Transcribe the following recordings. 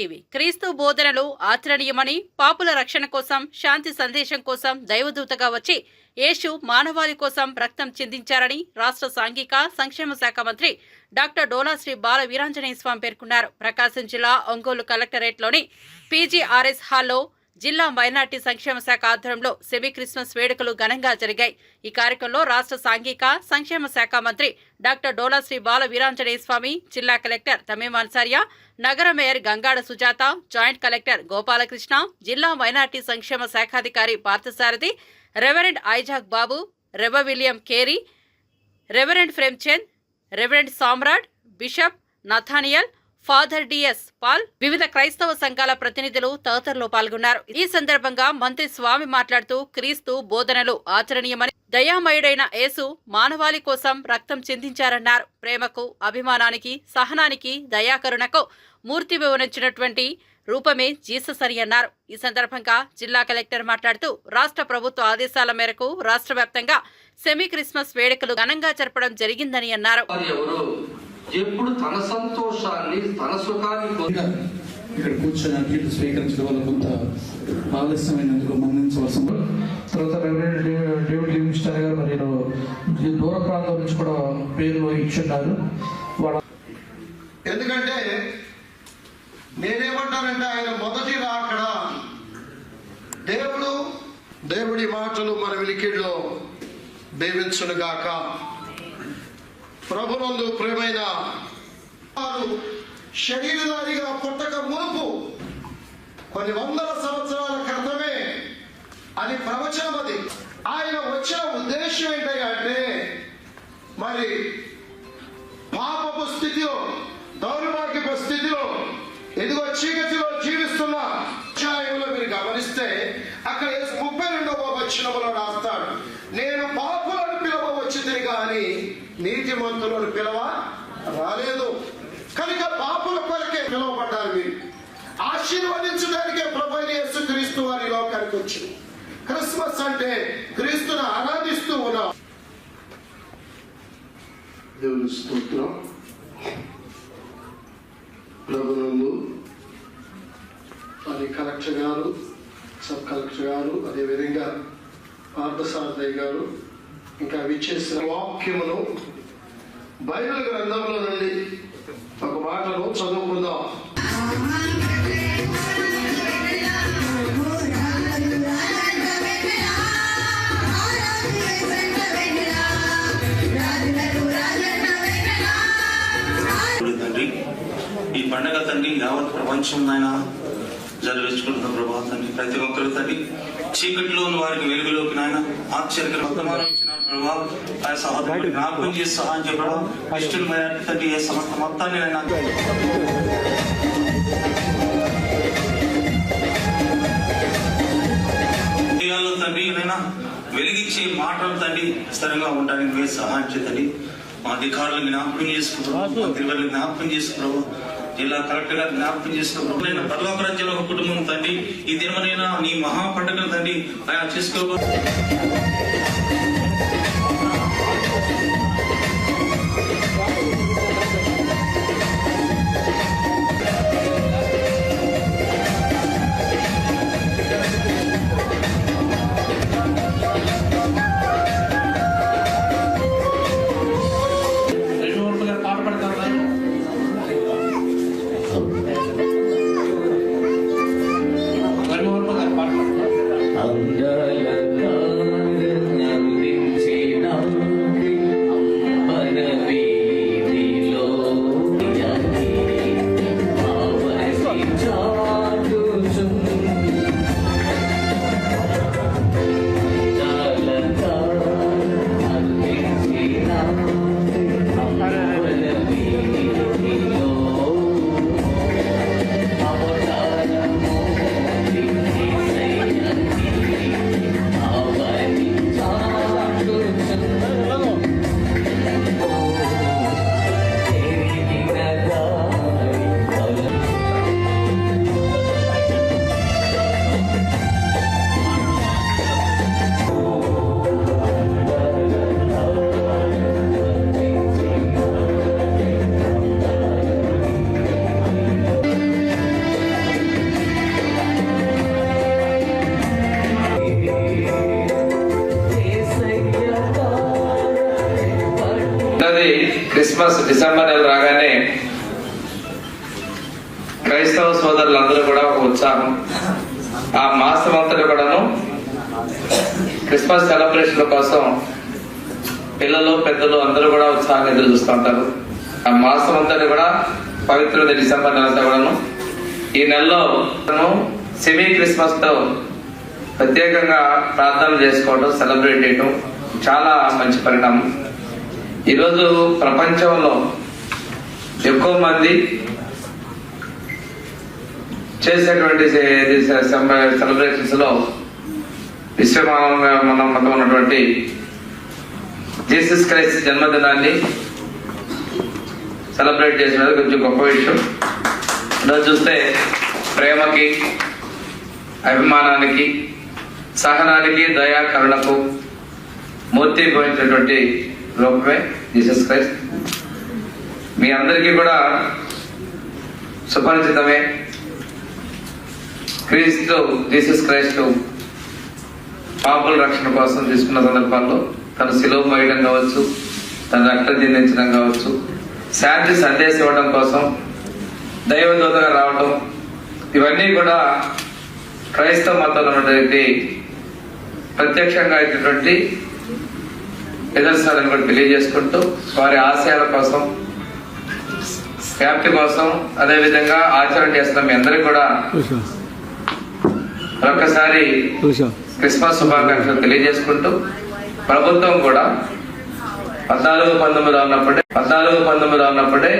A9 క్రీస్తు బోధనలు ఆచరణీయమని పాపుల రక్షణ కోసం శాంతి సందేశం కోసం దైవదూతగా వచ్చి యేసు మానవాళి కోసం రక్తం చిందించారని రాష్ట్ర సాంఘిక సంక్షేమ శాఖ మంత్రి డాక్టర్ డోలాశ్రీ బాల వీరాంజనేయ స్వామి పేర్కొన్నారు. ప్రకాశం జిల్లా ఒంగోలు కలెక్టరేట్లోని పీజీఆర్ఎస్ హాల్లో జిల్లా మైనార్టీ సంక్షేమ శాఖ ఆధ్వర్యంలో సెమీ క్రిస్మస్ వేడుకలు ఘనంగా జరిగాయి. ఈ కార్యక్రమంలో రాష్ట్ర సాంఘిక సంక్షేమ శాఖ మంత్రి డాక్టర్ డోలా శ్రీ బాల వీరాంజనేయ స్వామి జిల్లా కలెక్టర్ తమీం అన్సారియా నగర mayor Gangada Sujatha joint collector Gopalakrishna జిల్లా మైనార్టీ సంక్షేమ శాఖాధికారి Parthasarathi reverend Isaac Babu rev William Carey reverend Premchand reverend Samrat bishop Nathaniel father D S Paul వివిధ క్రైస్తవ సంఘాల ప్రతినిధులు తదితరులు పాల్గొన్నారు. ఈ సందర్భంగా మంత్రి స్వామి మాట్లాడుతూ క్రీస్తు బోధనలు ఆచరణీయమని దయామయుడైన యేసు మానవాళి కోసం రక్తం చిందించారన్నారు. ప్రేమకు అభిమానానికి సహనానికి దయాకరుణకు మూర్తి వివరించినటువంటి రూపమే జీసస్ అని అన్నారు. ఈ సందర్భంగా జిల్లా కలెక్టర్ మాట్లాడుతూ రాష్ట్ర ప్రభుత్వ ఆదేశాల మేరకు రాష్ట్ర వ్యాప్తంగా సెమీ క్రిస్మస్ వేడుకలు ఘనంగా జరపడం జరిగిందని అన్నారు. ఎప్పుడు తన సంతోషాన్ని తన సుఖాన్ని ఇక్కడ కూర్చొని అర్జీలు స్వీకరించడం వల్ల కొంత ఆలస్యమైనందుకు మన్నించవలసిన తర్వాత డేవిడ్ లివింగ్స్టన్ గారు మరి ఈ దూర ప్రాంతం నుంచి కూడా పేర్లు ఇచ్చున్నారు. వాళ్ళ ఎందుకంటే నేనేమంటానంటే ఆయన మొదటి రాకడ దేవుడు దేవుడి మాటలు మన విలికిడిలో దీవించునుగాక ప్రభునందు ప్రేమైన వారు శరీరధారిగా పుట్టక మునుపు కొన్ని వందల సంవత్సరాల క్రితమే అది ప్రవచనం అది. ఆయన వచ్చిన ఉద్దేశం ఏంటంటే మరి పాపపు స్థితిలో దౌర్భాగ్యపు స్థితిలో ఎదుగో చీకటిలో జీవిస్తున్న అధ్యాయంలో మీరు గమనిస్తే అక్కడ ముప్పై రెండవ వచనంలో రాస్తాడు. నీతిమంతులను పిలవ? రాలేదు. కనుక పాపుల కొరకే పిలువబడ్డారు మీరు. ఆశీర్వదించడానికే ప్రభు యేసు క్రీస్తు వారి లోకానికి వచ్చింది క్రిస్మస్ అంటే క్రీస్తును ఆరాధిస్తూ ఉన్నాం. దేవుని స్తోత్రం. ప్రభునందు మరి కలెక్టర్ గారు సబ్ కలెక్టర్ గారు అదేవిధంగా పార్థసారథయ్య గారు ఇంకా విచ్చేసిన వాక్యమును బైబిల్ గ్రంథంలో నుండి ఒక మాటను చదువుకుందాం. తండ్రి ఈ పండగ తండ్రి యావత్ ప్రపంచం నాయన జరిపించుకుంటున్న ప్రభావ తండ్రి. ప్రతి ఒక్కరు తండ్రి చీకటిలో ఉన్న వారికి వెలుగులోకి నాయన ఆశ్చర్యకర వర్తమానం ప్రభావ ఆ సహోదరుడు జ్ఞాపకం చేసి సహాయం చేయడం ఇష్టమైన తండ్రి ఏ సమస్త మొత్తాన్ని ఆయన హృదయాల్లో తండ్రి నైనా వెలిగించే మాటలు తండ్రి స్థిరంగా ఉండడానికి మీరు సహాయం చేయండి మా అధికారులను జ్ఞాపకం చేసుకుంటారు మంత్రివర్లు జ్ఞాపకం చేసుకున్నావు. జిల్లా కలెక్టర్ గారు జ్ఞాపకం చేసుకున్నావు నేను పర్లోక రాజ్యంలో ఒక కుటుంబం తండ్రి ఈ దినమనైనా నీ మహా పండుగ తండ్రి ఆయన చేసుకో డిసెంబర్ నెల రాగానే క్రైస్తవ సోదరులందరూ కూడా ఒక ఉత్సాహం. ఆ మాసం అంతటి కూడాను క్రిస్మస్ సెలబ్రేషన్ కోసం పిల్లలు పెద్దలు అందరూ కూడా ఉత్సాహంగా ఎదురు చూస్తూ ఉంటారు. ఆ మాసం అంతటి కూడా పవిత్రత డిసెంబర్ నెల కూడాను ఈ నెలలో సెమీ క్రిస్మస్తో ప్రత్యేకంగా ప్రార్థన చేసుకోవడం సెలబ్రేట్ చేయడం చాలా మంచి పరిణామం. ఈరోజు ప్రపంచంలో ఎక్కువ మంది చేసేటువంటి సెలబ్రేషన్స్లో విశ్వమానంగా మనం మొత్తం ఉన్నటువంటి జీసస్ క్రైస్ట్ జన్మదినాన్ని సెలబ్రేట్ చేసినది కొంచెం గొప్ప విషయం. ఈరోజు చూస్తే ప్రేమకి అభిమానానికి సహనానికి దయా కరుణకు మూర్తి పోయినటువంటి రూపమే జీసస్ క్రైస్ట్. మీ అందరికీ కూడా సుపరిచితమే. క్రీస్తు జీసస్ క్రైస్తు పాపుల రక్షణ కోసం తీసుకున్న సందర్భాల్లో తన శిలువ మోయడం కావచ్చు తన రక్తం చిందించడం కావచ్చు శాంతి సందేశం ఇవ్వడం కోసం దైవదూతగా రావడం ఇవన్నీ కూడా క్రైస్తవ మతంలో ఉన్నటువంటి ప్రత్యక్షంగా అయినటువంటి నిదర్శనాలను కూడా తెలియజేసుకుంటూ వారి ఆశయాల కోసం వ్యాప్తి కోసం అదేవిధంగా ఆచరణ చేస్తున్నాం మీ అందరికి కూడా మరొకసారి క్రిస్మస్ శుభాకాంక్షలు తెలియజేసుకుంటూ ప్రభుత్వం కూడా పద్నాలుగు పంతొమ్మిది ఉన్నప్పుడే పద్నాలుగు పంతొమ్మిది ఉన్నప్పుడే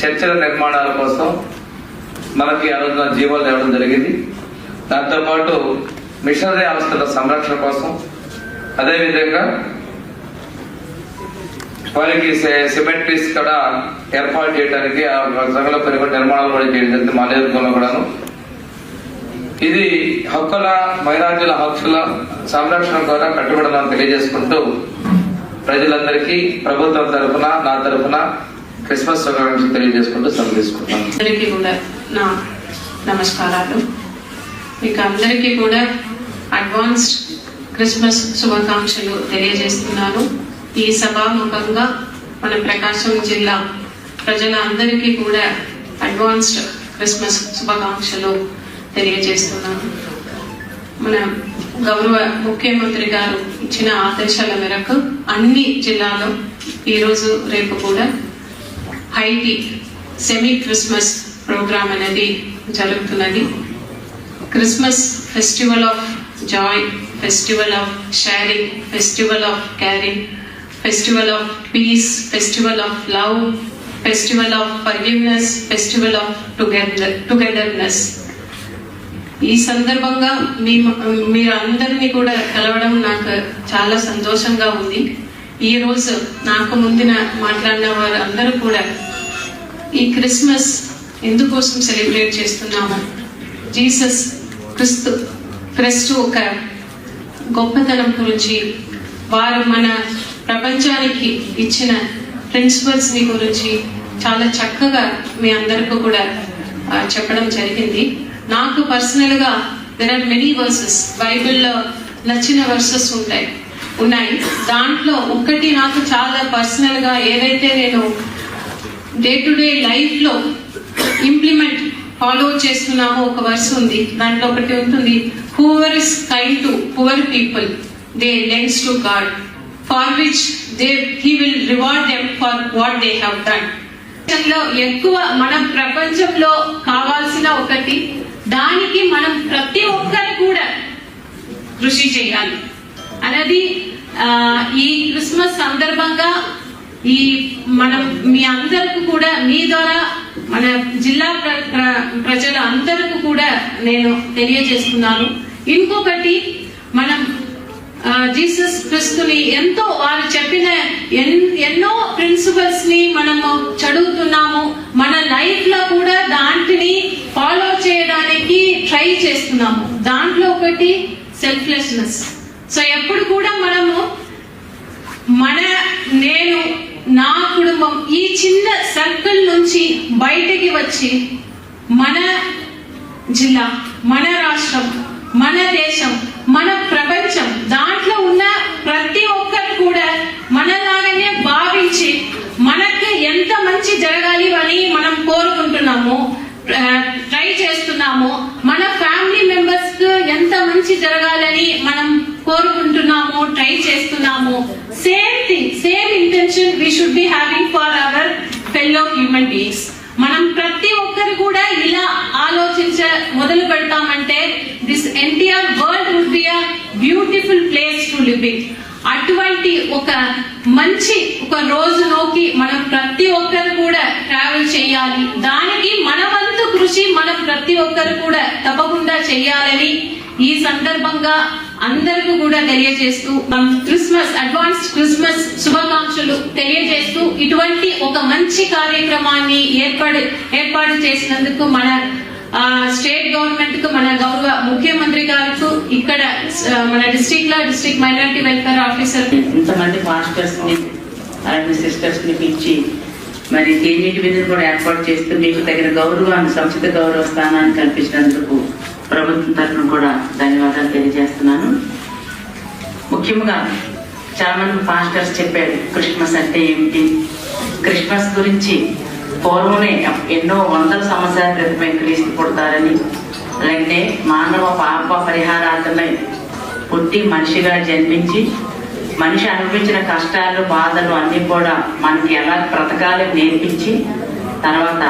చర్చల నిర్మాణాల కోసం మనకి ఆ రోజున జీవోలు ఇవ్వడం జరిగింది. దాంతోపాటు మిషనరీ అవస్థల సంరక్షణ కోసం అదేవిధంగా వారికి సిమెంట్రీస్ కూడా ఏర్పాటు చేయడానికి ఆ సగల నిర్మాణాలు కూడా చేయడం జరిగింది మా కూడాను. ఇది హక్కుల మైనార్టీల హక్కుల సంరక్షణ ద్వారా కట్టుబడదని తెలియజేసుకుంటూ ప్రజలందరికీ ప్రభుత్వం తరఫున నా తరఫున క్రిస్మస్ శుభాకాంక్షలు తెలియజేసుకుంటూ సెలవు తీసుకుంటాను అందరికీ కూడా నా నమస్కారాలు. మీకు అందరికీ కూడా అడ్వాన్స్డ్ క్రిస్మస్ శుభాకాంక్షలు తెలియజేస్తున్నాను. ఈ సభాముఖంగా మన ప్రకాశం జిల్లా ప్రజలందరికీ కూడా అడ్వాన్స్డ్ క్రిస్మస్ శుభాకాంక్షలు తెలియజేస్తున్నాను. మన గౌరవ ముఖ్యమంత్రి గారు ఇచ్చిన ఆదేశాల మేరకు అన్ని జిల్లాలో ఈరోజు రేపు కూడా హైటీ సెమీ క్రిస్మస్ ప్రోగ్రామ్ అనేది జరుగుతున్నది. Christmas festival of joy festival of sharing festival of caring festival of peace festival of love festival of forgiveness festival of together togetherness. ఈ సందర్భంగా మీ మీరు అందరినీ కూడా కలవడం నాకు చాలా సంతోషంగా ఉంది. ఈ రోజు నాకు ముందున మాట్లాడిన వారు అందరూ కూడా ఈ క్రిస్మస్ ఎందుకోసం సెలబ్రేట్ చేస్తున్నాము జీసస్ క్రిస్తు క్రిస్తు ఒక గొప్పతనం గురించి వారు మన ప్రపంచానికి ఇచ్చిన ప్రిన్సిపల్స్ని గురించి చాలా చక్కగా మీ అందరికీ కూడా చెప్పడం జరిగింది. నాకు పర్సనల్గా దెర్ ఆర్ మెనీ వర్సెస్ బైబిల్లో నచ్చిన వర్సెస్ ఉంటాయి ఉన్నాయి. దాంట్లో ఒక్కటి నాకు చాలా పర్సనల్గా ఏదైతే నేను డే టు డే లైఫ్లో ఇంప్లిమెంట్ ఫాలో చేస్తున్నామో ఒక వర్స్ ఉంది. దాంట్లో ఒకటి ఉంటుంది whoever is kind to people, people they to to for for they, they he will reward for what they have done. ఎక్కువ మన ప్రపంచంలో కావాల్సిన ఒకటి దానికి మనం ప్రతి ఒక్కరు కూడా కృషి చేయాలి. అనేది ఈ క్రిస్మస్ సందర్భంగా ఈ మనం మీ అందరికి కూడా మీ ద్వారా మన జిల్లా ప్ర- ప్ర- ప్రజల అందరికి కూడా నేను తెలియజేస్తున్నాను. ఇంకొకటి మనం జీసస్ క్రిస్తుని ఎంతో వారు చెప్పిన ఎన్- ఎన్నో ప్రిన్సిపల్స్ని మనము చదువుతున్నాము. మన లైఫ్లో కూడా దాంట్ని ఫాలో చేయడానికి ట్రై చేస్తున్నాము. దాంట్లో ఒకటి సెల్ఫ్లెస్నెస్ సో ఎప్పుడు కూడా మనము మన నేను నా కుటుంబం ఈ చిన్న సర్కిల్ నుంచి బయటికి వచ్చి మన జిల్లా మన రాష్ట్రం మన దేశం మన ప్రపంచం దాంట్లో ఉన్న ప్రతి ఒక్కరు కూడా మనలాగానే భావి మనకి ఎంత మంచి జరగాలి అని మనం కోరుకుంటున్నాము ట్రై చేస్తున్నాము మన ఫ్యామిలీ మెంబర్స్కు ఎంత మంచి జరగాలని మనం కోరుకుంటున్నాము ట్రై చేస్తున్నాము. Same thing same intention we should be having for our fellow human beings మనం ప్రతి ఒక్కరు కూడా ఇలా ఆలోచించ మొదలు పెడతామంటే this entire world would be a beautiful place to living అటువంటి ఒక మంచి ఒక రోజులోకి మనం ప్రతి ఒక్కరు కూడా ట్రావెల్ చేయాలి. దానికి మన వంతు కృషి మనం ప్రతి ఒక్కరు కూడా తప్పకుండా చేయాలని ఈ సందర్భంగా అందరికీ కూడా తెలియజేస్తూ మనం క్రిస్మస్ అడ్వాన్స్ క్రిస్మస్ శుభాకాంక్షలు తెలియజేస్తూ ఇటువంటి ఒక మంచి కార్యక్రమాన్ని ఏర్పాటు ఏర్పాటు చేసినందుకు మన స్టేట్ గవర్నమెంట్కు మన గౌరవ ముఖ్యమంత్రి గారికి ఇక్కడ మన డిస్ట్రిక్ట్లో డిస్ట్రిక్ట్ మైనారిటీ వెల్ఫేర్ ఆఫీసర్ ఇంతమంది మాస్టర్స్ని అలాగే సిస్టర్స్ని పిలిచి మరి తేనీటి విధులు కూడా ఏర్పాటు చేస్తూ మీకు తగిన గౌరవాన్ని సంస్థ గౌరవ స్థానాన్ని కల్పించినందుకు ప్రభుత్వం తరఫున కూడా ధన్యవాదాలు తెలియజేస్తున్నాను. ముఖ్యంగా చాలా మంది పాస్టర్స్ చెప్పారు క్రిస్మస్ అంటే ఏమిటి? క్రిస్మస్ గురించి పూర్వమే ఎన్నో వందల సంవత్సరాల క్రితమే క్రీస్తు పుడతారని. అలాగే మానవ పాప పరిహారార్థమై పుట్టి మనిషిగా జన్మించి మనిషి అనిపించిన కష్టాలు బాధలు అన్నీ కూడా మనకి ఎలా బ్రతకాలి నేర్పించి తర్వాత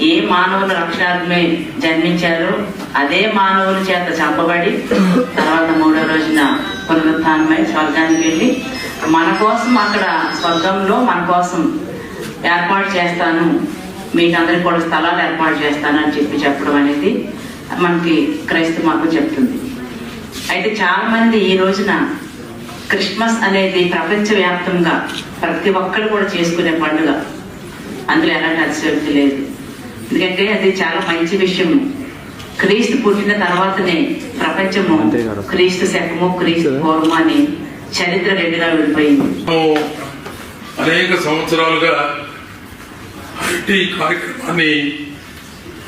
ఏ మానవుల రక్షణార్థమే జన్మించారు అదే మానవుల చేత చంపబడి తర్వాత మూడో రోజున పునరుత్నమై స్వర్గానికి వెళ్ళి మన కోసం అక్కడ స్వర్గంలో మన కోసం ఏర్పాటు చేస్తాను. మీకందరికి కూడా స్థలాలు ఏర్పాటు చేస్తాను అని చెప్పి చెప్పడం అనేది మనకి క్రైస్తవ మతం చెప్తుంది. అయితే చాలా మంది ఈ రోజున క్రిస్మస్ అనేది ప్రపంచవ్యాప్తంగా ప్రతి ఒక్కరు కూడా చేసుకునే పండుగ. అందులో ఎలాంటి అతిశక్తి లేదు. ఎందుకంటే అది చాలా మంచి విషయం క్రీస్తు పుట్టిన తర్వాతనే ప్రపంచము క్రీస్తు శకము క్రీస్తు పూర్వము అని చరిత్ర రెండుగా విడిపోయింది. అనేక సంవత్సరాలుగా ఐటీ కార్యక్రమాన్ని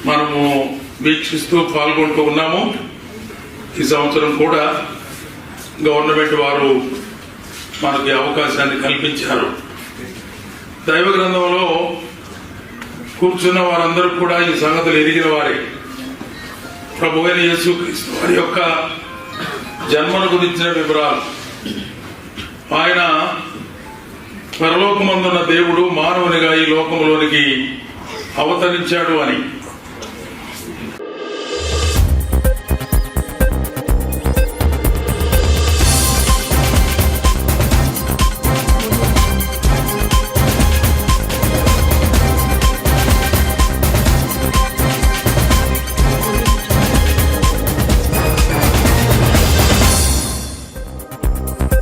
మనము వీక్షిస్తూ పాల్గొంటూ ఉన్నాము. ఈ సంవత్సరం కూడా గవర్నమెంట్ వారు మనకి అవకాశాన్ని కల్పించారు. దైవ గ్రంథంలో కూర్చున్న వారందరూ కూడా ఈ సంగతులు ఎరిగిన వారే. ప్రభు అయిన యేసుక్రీస్తు వారి యొక్క జన్మను గురించిన వివరాలు. ఆయన పరలోకమందున్న దేవుడు మానవునిగా ఈ లోకంలోనికి అవతరించాడు అని.